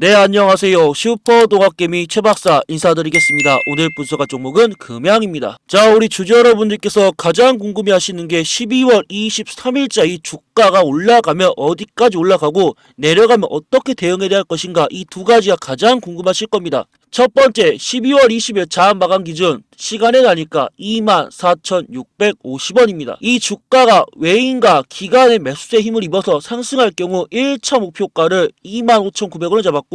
네 안녕하세요. 슈퍼 동학개미 최박사 인사드리겠습니다. 오늘 분석할 종목은 금양입니다. 자 우리 주주 여러분들께서 가장 궁금해하시는 게 12월 23일자 이 주가가 올라가면 어디까지 올라가고 내려가면 어떻게 대응해야 할 것인가 이 두 가지가 가장 궁금하실 겁니다. 첫 번째 12월 20일 자한 마감 기준 시간에 나니까 24,650원입니다. 이 주가가 외인과 기관의 매수세 힘을 입어서 상승할 경우 1차 목표가를 25,900원을 잡았고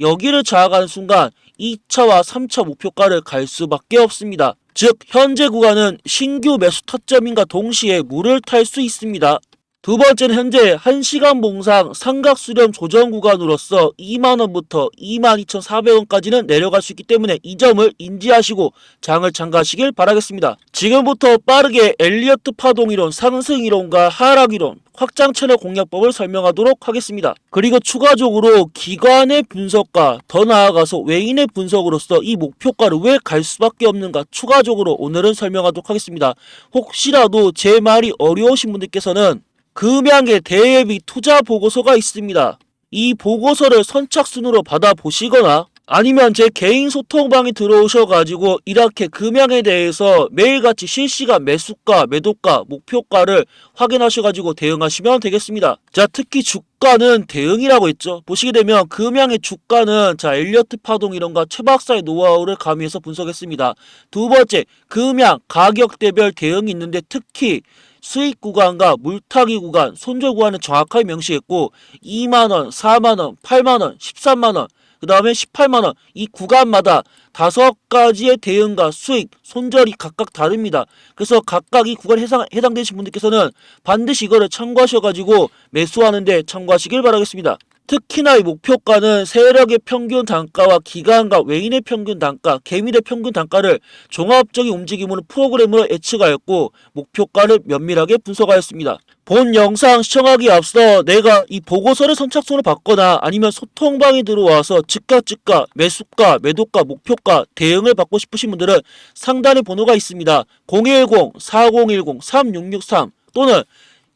여기를 저하가는 순간 2차와 3차 목표가를 갈 수밖에 없습니다. 즉 현재 구간은 신규 매수 타점인과 동시에 물을 탈 수 있습니다. 두 번째는 현재 1시간 봉상 삼각 수렴 조정 구간으로서 2만원부터 22,400원까지는 내려갈 수 있기 때문에 이 점을 인지하시고 장을 참가하시길 바라겠습니다. 지금부터 빠르게 엘리어트 파동 이론, 상승 이론과 하락 이론, 확장 채널 공략법을 설명하도록 하겠습니다. 그리고 추가적으로 기관의 분석과 더 나아가서 외인의 분석으로서 이 목표가를 왜 갈 수밖에 없는가 추가적으로 오늘은 설명하도록 하겠습니다. 혹시라도 제 말이 어려우신 분들께서는 금양의 대예비 투자 보고서가 있습니다. 이 보고서를 선착순으로 받아보시거나 아니면 제 개인 소통방에 들어오셔가지고 이렇게 금양에 대해서 매일같이 실시간 매수가, 매도가, 목표가를 확인하셔가지고 대응하시면 되겠습니다. 자, 특히 주가는 대응이라고 했죠. 보시게 되면 금양의 주가는 자, 엘리어트 파동 이론과 최 박사의 노하우를 가미해서 분석했습니다. 두 번째, 금양 가격 대별 대응이 있는데 특히 수익 구간과 물타기 구간, 손절 구간을 정확하게 명시했고 2만원, 4만원, 8만원, 13만원, 그 다음에 18만원 이 구간마다 다섯 가지의 대응과 수익, 손절이 각각 다릅니다. 그래서 각각 이 구간에 해당, 해당되신 분들께서는 반드시 이거를 참고하셔가지고 매수하는데 참고하시길 바라겠습니다. 특히나 이 목표가는 세력의 평균 단가와 기관과 외인의 평균 단가, 개미의 평균 단가를 종합적인 움직임으로 프로그램으로 예측하였고 목표가를 면밀하게 분석하였습니다. 본 영상 시청하기 앞서 내가 이 보고서를 선착순으로 받거나 아니면 소통방에 들어와서 즉각 즉각 매수가, 매도가, 목표가 대응을 받고 싶으신 분들은 상단에 번호가 있습니다. 010-4010-3663 또는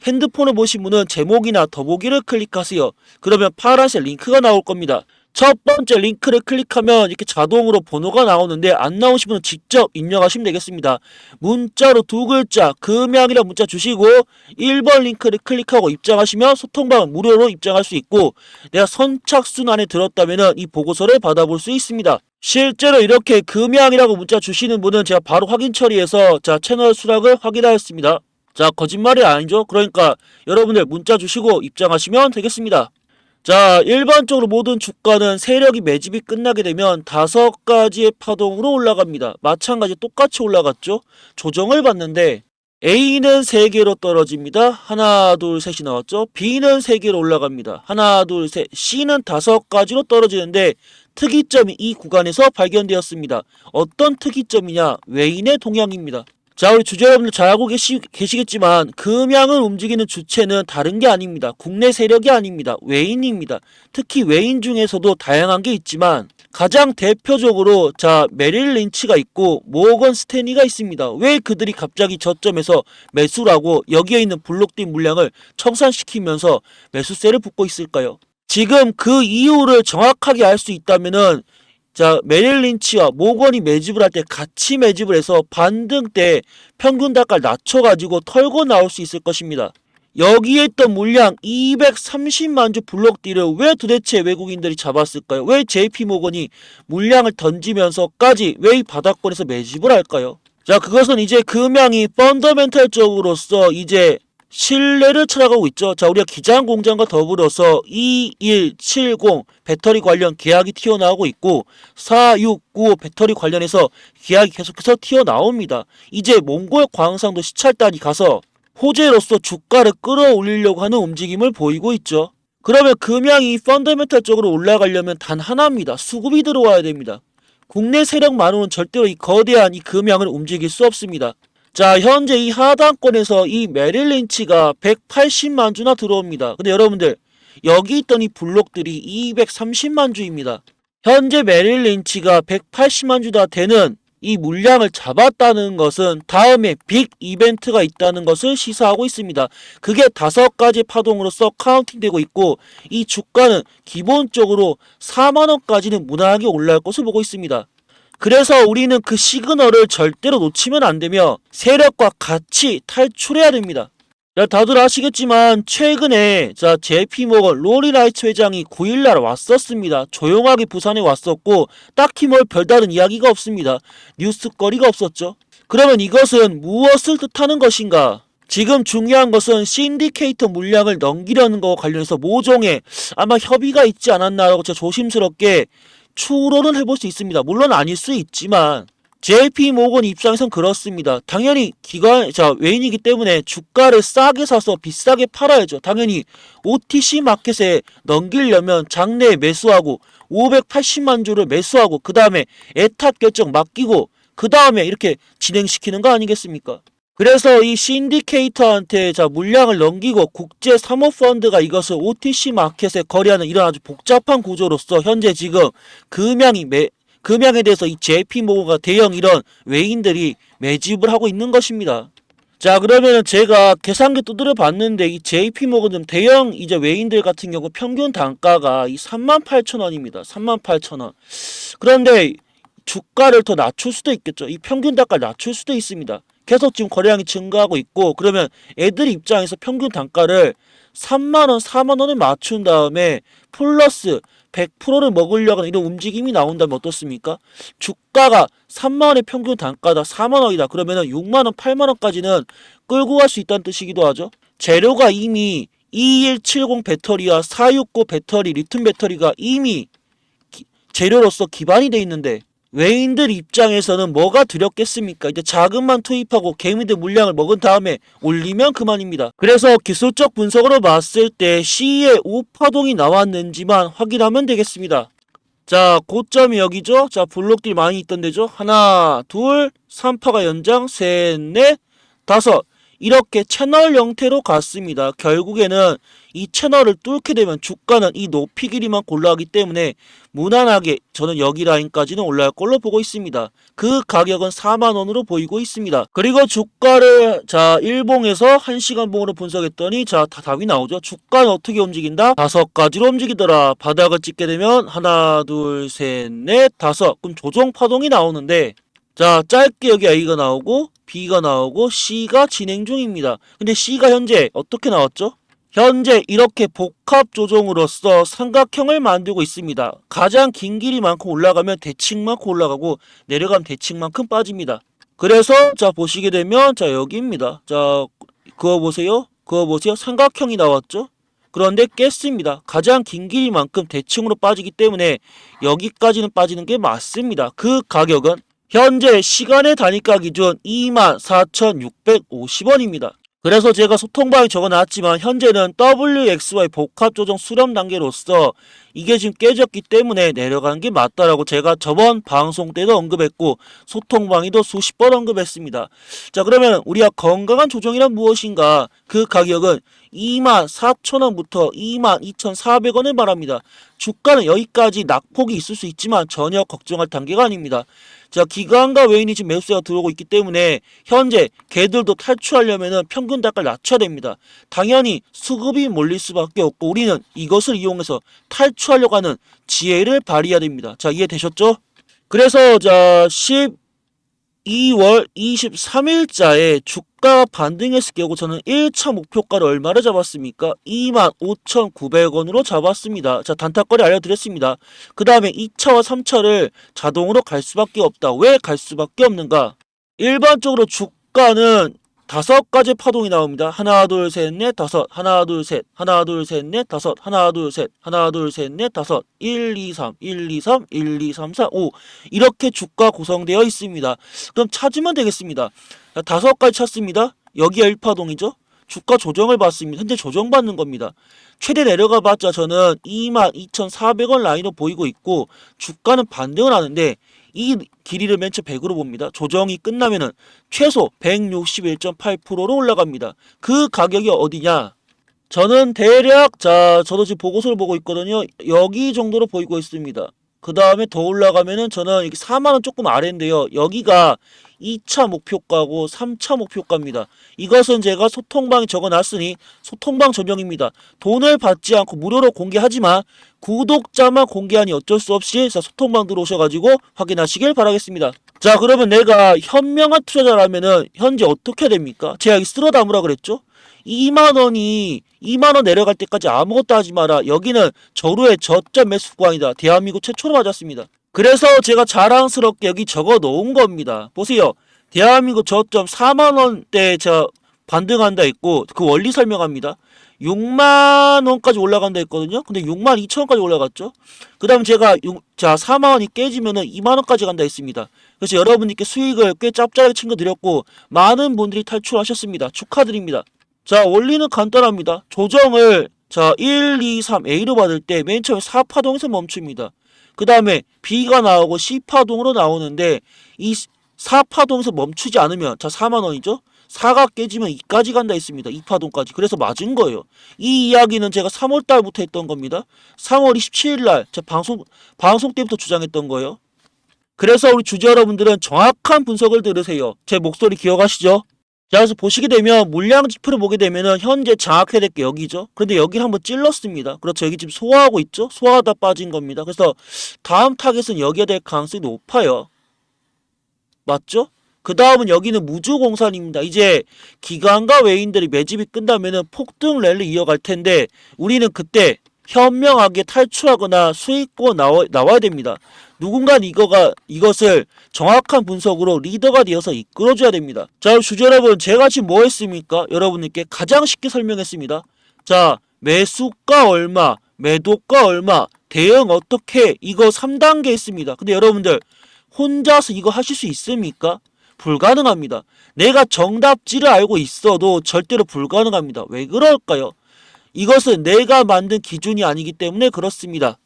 핸드폰을 보신 분은 제목이나 더보기를 클릭하세요. 그러면 파란색 링크가 나올 겁니다. 첫 번째 링크를 클릭하면 이렇게 자동으로 번호가 나오는데 안 나오신 분은 직접 입력하시면 되겠습니다. 문자로 두 글자 금양이라 문자 주시고 1번 링크를 클릭하고 입장하시면 소통방 무료로 입장할 수 있고 내가 선착순 안에 들었다면 이 보고서를 받아볼 수 있습니다. 실제로 이렇게 금양이라고 문자 주시는 분은 제가 바로 확인 처리해서 자 채널 수락을 확인하였습니다. 자 거짓말이 아니죠. 그러니까 여러분들 문자 주시고 입장하시면 되겠습니다. 자, 일반적으로 모든 주가는 세력이 매집이 끝나게 되면 다섯 가지의 파동으로 올라갑니다. 마찬가지 똑같이 올라갔죠. 조정을 받는데 A는 3개로 떨어집니다. 하나, 둘, 셋이 나왔죠. B는 3개로 올라갑니다. 하나, 둘, 셋. C는 다섯 가지로 떨어지는데 특이점이 이 구간에서 발견되었습니다. 어떤 특이점이냐? 외인의 동향입니다. 자, 우리 주주 여러분들 잘 알고 계시, 계시겠지만 금양을 움직이는 주체는 다른 게 아닙니다. 국내 세력이 아닙니다. 외인입니다. 특히 외인 중에서도 다양한 게 있지만 가장 대표적으로 자 메릴 린치가 있고 모건 스테니가 있습니다. 왜 그들이 갑자기 저점에서 매수를 하고 여기에 있는 블록딘 물량을 청산시키면서 매수세를 붙고 있을까요? 지금 그 이유를 정확하게 알 수 있다면은 자, 메릴 린치와 모건이 매집을 할 때 같이 매집을 해서 반등 때 평균 단가를 낮춰가지고 털고 나올 수 있을 것입니다. 여기에 있던 물량 230만 주 블록 딜을 왜 도대체 외국인들이 잡았을까요? 왜 JP 모건이 물량을 던지면서까지 왜 이 바닥권에서 매집을 할까요? 자, 그것은 이제 금양이 펀더멘탈적으로서 이제 신뢰를 찾아가고 있죠. 자, 우리가 기장 공장과 더불어서 2170 배터리 관련 계약이 튀어나오고 있고 4695 배터리 관련해서 계약이 계속해서 튀어나옵니다. 이제 몽골 광산도 시찰단이 가서 호재로서 주가를 끌어올리려고 하는 움직임을 보이고 있죠. 그러면 금양이 펀더멘탈적으로 올라가려면 단 하나입니다. 수급이 들어와야 됩니다. 국내 세력만으로는 절대로 이 거대한 이 금양을 움직일 수 없습니다. 자, 현재 이 하단권에서 이 메릴 린치가 180만 주나 들어옵니다. 근데 여러분들, 여기 있던 이 블록들이 230만 주입니다. 현재 메릴 린치가 180만 주다 되는 이 물량을 잡았다는 것은 다음에 빅 이벤트가 있다는 것을 시사하고 있습니다. 그게 다섯 가지 파동으로서 카운팅되고 있고 이 주가는 기본적으로 4만 원까지는 무난하게 올라갈 것을 보고 있습니다. 그래서 우리는 그 시그널을 절대로 놓치면 안 되며 세력과 같이 탈출해야 됩니다. 자, 다들 아시겠지만 최근에 자 JP 모건 로리 라이츠 회장이 9일날 왔었습니다. 조용하게 부산에 왔었고 딱히 뭘 별다른 이야기가 없습니다. 뉴스거리가 없었죠. 그러면 이것은 무엇을 뜻하는 것인가? 지금 중요한 것은 신디케이터 물량을 넘기려는 것과 관련해서 모종의 아마 협의가 있지 않았나라고 제가 조심스럽게 추론은 해볼 수 있습니다. 물론 아닐 수 있지만 JP 모건 입장에선 그렇습니다. 당연히 기관 자 외인이기 때문에 주가를 싸게 사서 비싸게 팔아야죠. 당연히 OTC 마켓에 넘기려면 장내에 매수하고 580만 주를 매수하고 그 다음에 애탑 결정 맡기고 그 다음에 이렇게 진행시키는 거 아니겠습니까? 그래서 이 신디케이터한테 자 물량을 넘기고 국제 사모 펀드가 이것을 OTC 마켓에 거래하는 이런 아주 복잡한 구조로서 현재 지금 금양이 매 금양에 대해서 이 JP 모가 대형 이런 외인들이 매집을 하고 있는 것입니다. 자 그러면은 제가 계산기 두드려 봤는데 이 JP 모건 대형 이제 외인들 같은 경우 평균 단가가 이 38,000원입니다. 38,000원. 그런데 주가를 더 낮출 수도 있겠죠. 이 평균 단가를 낮출 수도 있습니다. 계속 지금 거래량이 증가하고 있고 그러면 애들 입장에서 평균 단가를 3만원, 4만원에 맞춘 다음에 플러스 100%를 먹으려고 하는 이런 움직임이 나온다면 어떻습니까? 주가가 3만원의 평균 단가다 4만원이다 그러면 은 6만원, 8만원까지는 끌고 갈 수 있다는 뜻이기도 하죠. 재료가 이미 2170 배터리와 469 배터리, 리튬 배터리가 이미 기- 재료로서 기반이 돼 있는데 외인들 입장에서는 뭐가 두렵겠습니까? 이제 자금만 투입하고 개미들 물량을 먹은 다음에 올리면 그만입니다. 그래서 기술적 분석으로 봤을 때 C의 우파동이 나왔는지만 확인하면 되겠습니다. 자, 고점이 여기죠? 자, 블록들이 많이 있던 데죠? 하나, 둘, 3파가 연장, 셋, 넷, 다섯. 이렇게 채널 형태로 갔습니다. 결국에는 이 채널을 뚫게 되면 주가는 이 높이 길이만 골라가기 때문에 무난하게 저는 여기 라인까지는 올라갈 걸로 보고 있습니다. 그 가격은 4만원으로 보이고 있습니다. 그리고 주가를 자 일봉에서 1시간 봉으로 분석했더니 자다 답이 나오죠. 주가는 어떻게 움직인다? 다섯 가지로 움직이더라. 바닥을 찍게 되면 하나 둘 셋 넷 다섯 그럼 조정 파동이 나오는데 자 짧게 여기 A가 나오고 B가 나오고 C가 진행 중입니다. 근데 C가 현재 어떻게 나왔죠? 현재 이렇게 복합 조정으로서 삼각형을 만들고 있습니다. 가장 긴 길이만큼 올라가면 대칭만큼 올라가고 내려가면 대칭만큼 빠집니다. 그래서 자 보시게 되면 자 여기입니다. 자 그거 보세요. 그거 보세요. 삼각형이 나왔죠? 그런데 깼습니다. 가장 긴 길이만큼 대칭으로 빠지기 때문에 여기까지는 빠지는 게 맞습니다. 그 가격은 현재 시간의 단위가 기준 24,650원입니다. 그래서 제가 소통방에 적어놨지만 현재는 WXY 복합 조정 수렴 단계로서 이게 지금 깨졌기 때문에 내려가는 게 맞다라고 제가 저번 방송 때도 언급했고 소통방에도 수십 번 언급했습니다. 자 그러면 우리가 건강한 조정이란 무엇인가? 그 가격은 24,000원부터 22,400원을 말합니다. 주가는 여기까지 낙폭이 있을 수 있지만 전혀 걱정할 단계가 아닙니다. 자, 기관과 외인이 지금 매수세가 들어오고 있기 때문에 현재 개들도 탈출하려면은 평균 단가를 낮춰야 됩니다. 당연히 수급이 몰릴 수밖에 없고 우리는 이것을 이용해서 탈출 하려고 하는 지혜를 발휘해야 됩니다. 자, 이해되셨죠? 그래서 자, 12월 23일자에 주가 반등했을 경우 저는 1차 목표가를 얼마를 잡았습니까? 25,900원으로 잡았습니다. 자, 단타거리 알려드렸습니다. 그 다음에 2차와 3차를 자동으로 갈 수밖에 없다. 왜 갈 수밖에 없는가? 일반적으로 주가는 다섯 가지 파동이 나옵니다. 하나, 둘, 셋, 넷, 다섯. 하나, 둘, 셋. 하나, 둘, 셋, 넷, 다섯. 하나, 둘, 셋. 하나, 둘, 셋, 넷, 다섯. 1, 2, 3. 1, 2, 3. 1, 2, 3, 4, 5. 이렇게 주가 구성되어 있습니다. 그럼 찾으면 되겠습니다. 자, 다섯 가지 찾습니다. 여기가 1파동이죠. 주가 조정을 받습니다. 현재 조정받는 겁니다. 최대 내려가 봤자 저는 22,400원 라인으로 보이고 있고 주가는 반등을 하는데 이 길이를 맨 처음 100으로 봅니다. 조정이 끝나면은 최소 161.8%로 올라갑니다. 그 가격이 어디냐? 저는 대략 자 저도 지금 보고서를 보고 있거든요. 여기 정도로 보이고 있습니다. 그 다음에 더 올라가면은 저는 이게 4만원 조금 아래인데요. 여기가 2차 목표가고 3차 목표가입니다. 이것은 제가 소통방에 적어놨으니 소통방 전용입니다. 돈을 받지 않고 무료로 공개하지만 구독자만 공개하니 어쩔 수 없이 자, 소통방 들어오셔가지고 확인하시길 바라겠습니다. 자 그러면 내가 현명한 투자자라면은 현재 어떻게 됩니까? 제가 여기 쓸어 담으라 그랬죠? 2만원이 2만원 내려갈 때까지 아무것도 하지 마라. 여기는 저로의 저점 매수 구간이다. 대한민국 최초로 맞았습니다. 그래서 제가 자랑스럽게 여기 적어 놓은 겁니다. 보세요. 대한민국 저점 4만원대 저 반등한다 했고 그 원리 설명합니다. 6만 원까지 올라간다 했거든요. 근데 6만 2천 원까지 올라갔죠. 그 다음 제가 6, 자 4만 원이 깨지면은 2만 원까지 간다 했습니다. 그래서 여러분들께 수익을 꽤 짭짤하게 챙겨드렸고 많은 분들이 탈출하셨습니다. 축하드립니다. 자 원리는 간단합니다. 조정을 자 1, 2, 3 A로 받을 때 맨 처음에 4파동에서 멈춥니다. 그 다음에 B가 나오고 C파동으로 나오는데 이 4파동에서 멈추지 않으면 자 4만원이죠. 4가 깨지면 2까지 간다 했습니다. 2파동까지. 그래서 맞은 거예요. 이 이야기는 제가 3월 달부터 했던 겁니다. 3월 27일 날, 제 방송, 방송 때부터 주장했던 거예요. 그래서 우리 주주 여러분들은 정확한 분석을 들으세요. 제 목소리 기억하시죠? 자, 그래서 보시게 되면 물량 지표를 보게 되면은 현재 장악해야 될 게 여기죠. 그런데 여기를 한번 찔렀습니다. 그렇죠. 여기 지금 소화하고 있죠. 소화하다 빠진 겁니다. 그래서 다음 타겟은 여기에 될 가능성이 높아요. 맞죠? 그 다음은 여기는 무주공산입니다. 이제 기관과 외인들이 매집이 끝나면은 폭등 랠리 이어갈 텐데 우리는 그때 현명하게 탈출하거나 수익권 나와, 나와야 됩니다. 누군가 이거가 이것을 정확한 분석으로 리더가 되어서 이끌어줘야 됩니다. 자, 주주 여러분, 제가 지금 뭐 했습니까? 여러분들께 가장 쉽게 설명했습니다. 자, 매수가 얼마, 매도가 얼마, 대응 어떻게 이거 3단계 있습니다. 근데 여러분들 혼자서 이거 하실 수 있습니까? 불가능합니다. 내가 정답지를 알고 있어도 절대로 불가능합니다. 왜 그럴까요? 이것은 내가 만든 기준이 아니기 때문에 그렇습니다.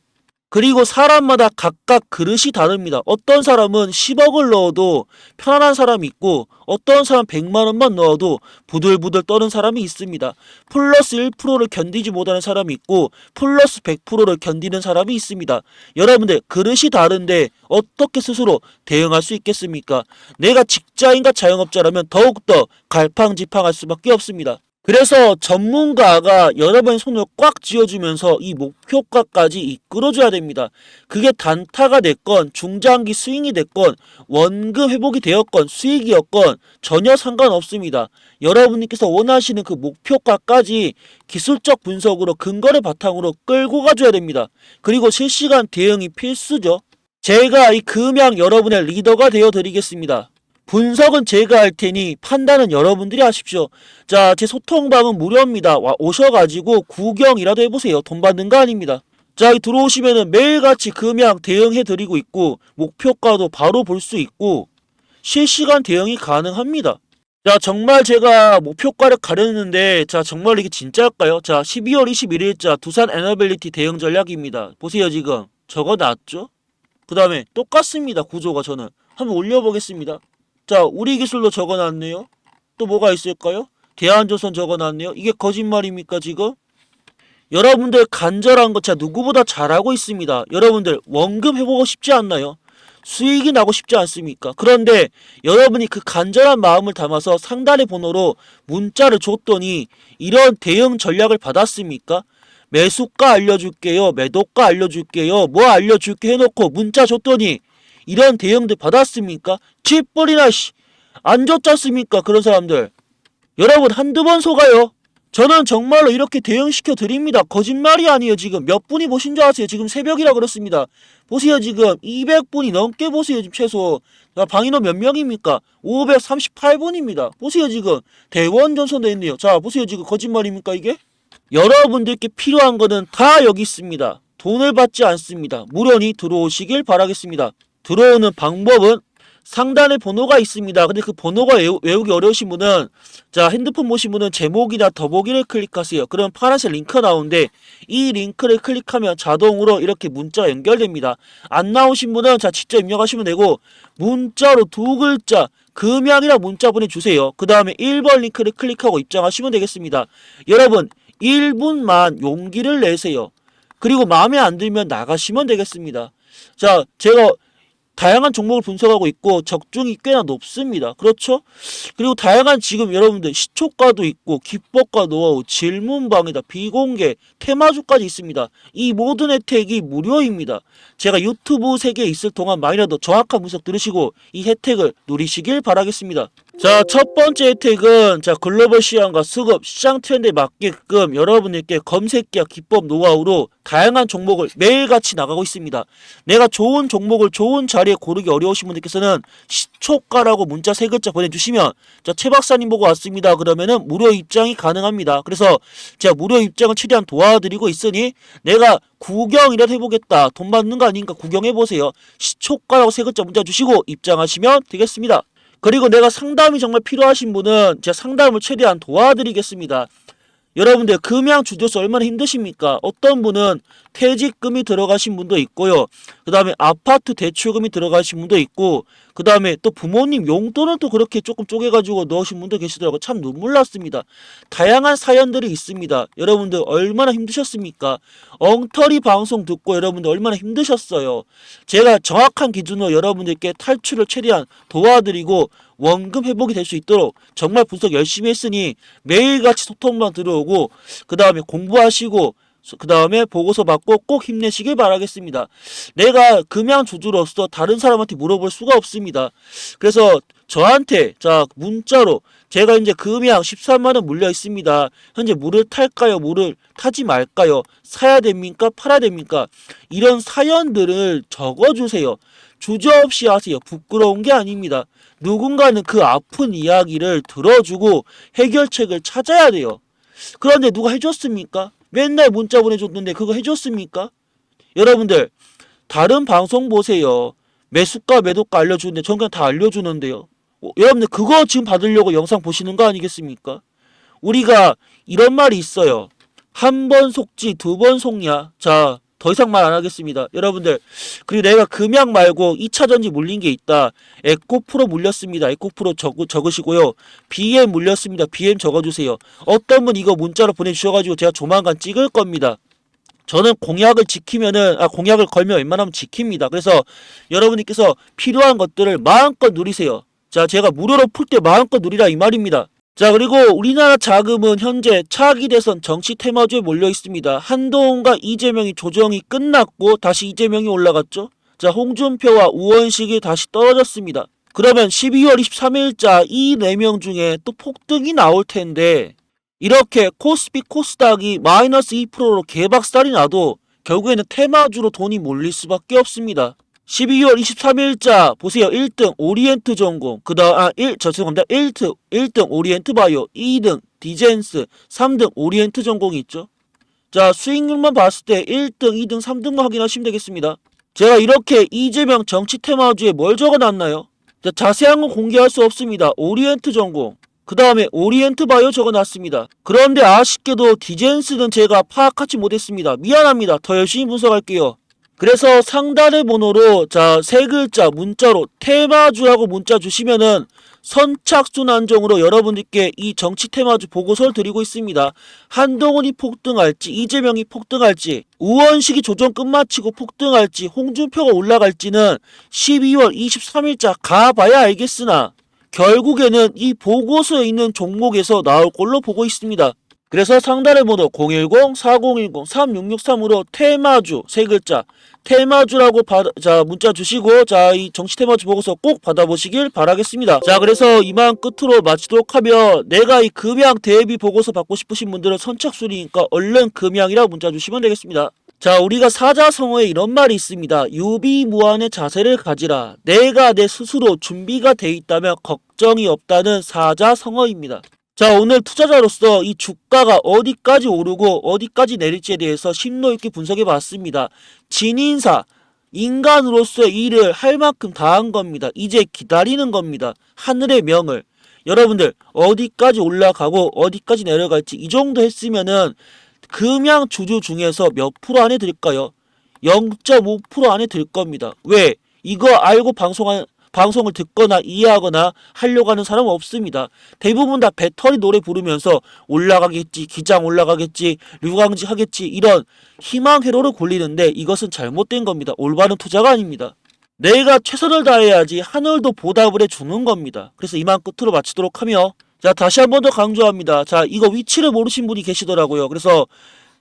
그리고 사람마다 각각 그릇이 다릅니다. 어떤 사람은 10억을 넣어도 편안한 사람이 있고 어떤 사람 100만 원만 넣어도 부들부들 떠는 사람이 있습니다. 플러스 1%를 견디지 못하는 사람이 있고 플러스 100%를 견디는 사람이 있습니다. 여러분들 그릇이 다른데 어떻게 스스로 대응할 수 있겠습니까? 내가 직장인과 자영업자라면 더욱더 갈팡지팡할 수밖에 없습니다. 그래서 전문가가 여러분의 손을 꽉 쥐어주면서 이 목표가까지 이끌어줘야 됩니다. 그게 단타가 됐건 중장기 스윙이 됐건 원금 회복이 되었건 수익이었건 전혀 상관없습니다. 여러분께서 원하시는 그 목표가까지 기술적 분석으로 근거를 바탕으로 끌고 가줘야 됩니다. 그리고 실시간 대응이 필수죠. 제가 이 금양 여러분의 리더가 되어 드리겠습니다. 분석은 제가 할 테니 판단은 여러분들이 하십시오. 자, 제 소통방은 무료입니다. 와, 오셔가지고 구경이라도 해보세요. 돈 받는 거 아닙니다. 자, 들어오시면은 매일같이 금양 대응해드리고 있고, 목표가도 바로 볼 수 있고, 실시간 대응이 가능합니다. 자, 정말 제가 목표가를 가렸는데, 자, 정말 이게 진짜일까요? 자, 12월 21일자 두산 에너빌리티 대응 전략입니다. 보세요, 지금. 적어 놨죠? 그 다음에 똑같습니다, 구조가 저는. 한번 올려보겠습니다. 자, 우리 기술로 적어놨네요. 또 뭐가 있을까요? 대한조선 적어놨네요. 이게 거짓말입니까, 지금? 여러분들 간절한 거 제가 누구보다 잘하고 있습니다. 여러분들 원금 해보고 싶지 않나요? 수익이 나고 싶지 않습니까? 그런데 여러분이 그 간절한 마음을 담아서 상단의 번호로 문자를 줬더니 이런 대응 전략을 받았습니까? 매수가 알려줄게요. 매도가 알려줄게요. 뭐 알려줄게 해놓고 문자 줬더니 이런 대응들 받았습니까? 칩불이나 씨. 안 줬지 않습니까? 그런 사람들. 여러분 한두 번 속아요. 저는 정말로 이렇게 대응시켜 드립니다. 거짓말이 아니에요. 지금 몇 분이 보신 줄 아세요? 지금 새벽이라 그렇습니다. 보세요. 지금 200분이 넘게 보세요. 지금 최소. 자, 방인호 몇 명입니까? 538분입니다. 보세요. 지금 대원 전선도 있네요. 자, 보세요. 지금 거짓말입니까 이게? 여러분들께 필요한 거는 다 여기 있습니다. 돈을 받지 않습니다. 무료니 들어오시길 바라겠습니다. 들어오는 방법은 상단에 번호가 있습니다. 근데 그 번호가 외우, 외우 기 어려우신 분은 자 핸드폰 보신 분은 제목이나 더보기를 클릭하세요. 그럼 파란색 링크가 나오는데 이 링크를 클릭하면 자동으로 이렇게 문자가 연결됩니다. 안 나오신 분은 자 직접 입력하시면 되고 문자로 두 글자 금양이라 문자 보내주세요. 그 다음에 1번 링크를 클릭하고 입장하시면 되겠습니다. 여러분 1분만 용기를 내세요. 그리고 마음에 안 들면 나가시면 되겠습니다. 자, 제가 다양한 종목을 분석하고 있고 적중이 꽤나 높습니다. 그렇죠? 그리고 다양한 지금 여러분들 시초가도 있고 기법과 노하우, 질문방이다, 비공개, 테마주까지 있습니다. 이 모든 혜택이 무료입니다. 제가 유튜브 세계에 있을 동안 많이라도 정확한 분석 들으시고 이 혜택을 누리시길 바라겠습니다. 자, 첫 번째 혜택은 자 글로벌 시황과 수급, 시장 트렌드에 맞게끔 여러분들께 검색기와 기법 노하우로 다양한 종목을 매일같이 나가고 있습니다. 내가 좋은 종목을 좋은 자리에 고르기 어려우신 분들께서는 시초가라고 문자 세 글자 보내주시면 자 최 박사님 보고 왔습니다. 그러면은 무료 입장이 가능합니다. 그래서 제가 무료 입장을 최대한 도와드리고 있으니 내가 구경이라도 해보겠다. 돈 받는 거 아닌가 구경해보세요. 시초가라고 세 글자 문자 주시고 입장하시면 되겠습니다. 그리고 내가 상담이 정말 필요하신 분은 제가 상담을 최대한 도와드리겠습니다. 여러분들 금양 주저서 얼마나 힘드십니까? 어떤 분은 퇴직금이 들어가신 분도 있고요. 그 다음에 아파트 대출금이 들어가신 분도 있고, 그 다음에 또 부모님 용돈을 또 그렇게 조금 쪼개가지고 넣으신 분도 계시더라고요. 참 눈물 났습니다. 다양한 사연들이 있습니다. 여러분들 얼마나 힘드셨습니까? 엉터리 방송 듣고 여러분들 얼마나 힘드셨어요. 제가 정확한 기준으로 여러분들께 탈출을 최대한 도와드리고 원금 회복이 될 수 있도록 정말 분석 열심히 했으니 매일같이 소통만 들어오고 그 다음에 공부하시고 그 다음에 보고서 받고 꼭 힘내시길 바라겠습니다. 내가 금양 주주로서 다른 사람한테 물어볼 수가 없습니다. 그래서 저한테 자 문자로 제가 이제 금양 13만 원 물려 있습니다. 현재 물을 탈까요? 물을 타지 말까요? 사야 됩니까? 팔아야 됩니까? 이런 사연들을 적어주세요. 주저없이 하세요. 부끄러운 게 아닙니다. 누군가는 그 아픈 이야기를 들어주고 해결책을 찾아야 돼요. 그런데 누가 해줬습니까? 맨날 문자 보내줬는데 그거 해줬습니까? 여러분들 다른 방송 보세요. 매수가 매도가 알려주는데 전 그냥 다 알려주는데요. 어, 여러분들 그거 지금 받으려고 영상 보시는 거 아니겠습니까? 우리가 이런 말이 있어요. 한 번 속지 두 번 속냐. 자, 더 이상 말 안 하겠습니다. 여러분들 그리고 내가 금양 말고 2차 전지 물린 게 있다. 에코프로 물렸습니다. 에코프로 적, 적으시고요. BM 물렸습니다. BM 적어주세요. 어떤 분 이거 문자로 보내주셔가지고 제가 조만간 찍을 겁니다. 저는 공약을 지키면은 아 공약을 걸면 웬만하면 지킵니다. 그래서 여러분들께서 필요한 것들을 마음껏 누리세요. 자 제가 무료로 풀 때 마음껏 누리라 이 말입니다. 자 그리고 우리나라 자금은 현재 차기 대선 정치 테마주에 몰려 있습니다. 한동훈과 이재명이 조정이 끝났고 다시 이재명이 올라갔죠. 자 홍준표와 우원식이 다시 떨어졌습니다. 그러면 12월 23일자 이네명 중에 또 폭등이 나올 텐데 이렇게 코스피 코스닥이 마이너스 2%로 개박살이 나도 결국에는 테마주로 돈이 몰릴 수밖에 없습니다. 12월 23일자 보세요. 1등 오리엔트 전공 그 다음 아 1 저 죄송합니다. 1등 1등 오리엔트 바이오 2등 디젠스 3등 오리엔트 전공이 있죠. 자 수익률만 봤을 때 1등 2등 3등만 확인하시면 되겠습니다. 제가 이렇게 이재명 정치 테마주에 뭘 적어놨나요? 자, 자세한 건 공개할 수 없습니다. 오리엔트 전공 그 다음에 오리엔트 바이오 적어놨습니다. 그런데 아쉽게도 디젠스는 제가 파악하지 못했습니다. 미안합니다. 더 열심히 분석할게요. 그래서 상단의 번호로 자 세 글자 문자로 테마주라고 문자 주시면은 선착순 안정으로 여러분들께 이 정치 테마주 보고서를 드리고 있습니다. 한동훈이 폭등할지 이재명이 폭등할지 우원식이 조정 끝마치고 폭등할지 홍준표가 올라갈지는 12월 23일자 가봐야 알겠으나 결국에는 이 보고서에 있는 종목에서 나올 걸로 보고 있습니다. 그래서 상단의 번호 010-4010-3663으로 테마주 세 글자 테마주라고 받, 자 문자 주시고 자 이 정치 테마주 보고서 꼭 받아보시길 바라겠습니다. 자 그래서 이만 끝으로 마치도록 하며 내가 이 금양 대비 보고서 받고 싶으신 분들은 선착순이니까 얼른 금양이라 문자 주시면 되겠습니다. 자 우리가 사자성어에 이런 말이 있습니다. 유비무한의 자세를 가지라. 내가 내 스스로 준비가 돼 있다면 걱정이 없다는 사자성어입니다. 자 오늘 투자자로서 이 주가가 어디까지 오르고 어디까지 내릴지에 대해서 심도 있게 분석해 봤습니다. 진인사 인간으로서의 일을 할 만큼 다 한 겁니다. 이제 기다리는 겁니다. 하늘의 명을 여러분들 어디까지 올라가고 어디까지 내려갈지 이 정도 했으면은 금양 주주 중에서 몇 프로 안에 들까요? 0.5% 안에 들 겁니다. 왜? 이거 알고 방송한 방송을 듣거나 이해하거나 하려고 하는 사람은 없습니다. 대부분 다 배터리 노래 부르면서 올라가겠지, 기장 올라가겠지, 류광지 하겠지 이런 희망 회로를 굴리는데 이것은 잘못된 겁니다. 올바른 투자가 아닙니다. 내가 최선을 다해야지 하늘도 보답을 해주는 겁니다. 그래서 이만 끝으로 마치도록 하며 자 다시 한 번 더 강조합니다. 자 이거 위치를 모르신 분이 계시더라고요. 그래서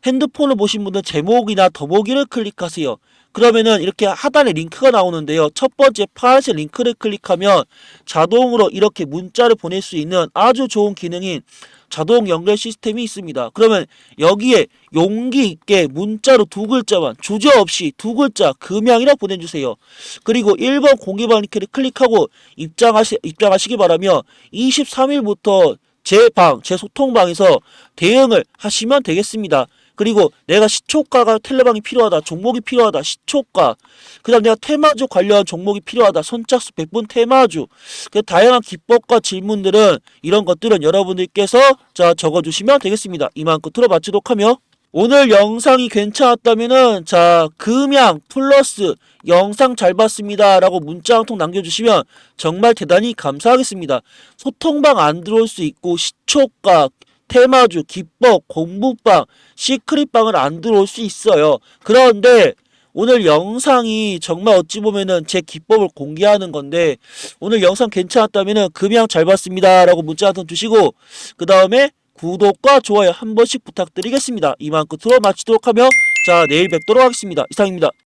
핸드폰을 보신 분은 제목이나 더보기를 클릭하세요. 그러면은 이렇게 하단에 링크가 나오는데요. 첫 번째 파란색 링크를 클릭하면 자동으로 이렇게 문자를 보낼 수 있는 아주 좋은 기능인 자동 연결 시스템이 있습니다. 그러면 여기에 용기 있게 문자로 두 글자만 주저 없이 두 글자 금양이라 보내주세요. 그리고 1번 공개방 링크를 클릭하고 입장하시, 입장하시기 바라며 23일부터 제 방, 제 소통방에서 대응을 하시면 되겠습니다. 그리고 내가 시초가가 텔레방이 필요하다, 종목이 필요하다, 시초가. 그 다음 내가 테마주 관련 종목이 필요하다, 선착수 100분 테마주. 그 다양한 기법과 질문들은 이런 것들은 여러분들께서 자 적어주시면 되겠습니다. 이만 끝으로 마치도록 하며 오늘 영상이 괜찮았다면은 자 금양 플러스 영상 잘 봤습니다 라고 문자 한 통 남겨주시면 정말 대단히 감사하겠습니다 소통방 안 들어올 수 있고 시초가 테마주 기법 공부방 시크릿방을 안 들어올 수 있어요 그런데 오늘 영상이 정말 어찌 보면은 제 기법을 공개하는 건데 오늘 영상 괜찮았다면은 금양 잘 봤습니다 라고 문자 한 통 주시고 그 다음에 구독과 좋아요 한 번씩 부탁드리겠습니다. 이만 끝으로 마치도록 하며 자 내일 뵙도록 하겠습니다. 이상입니다.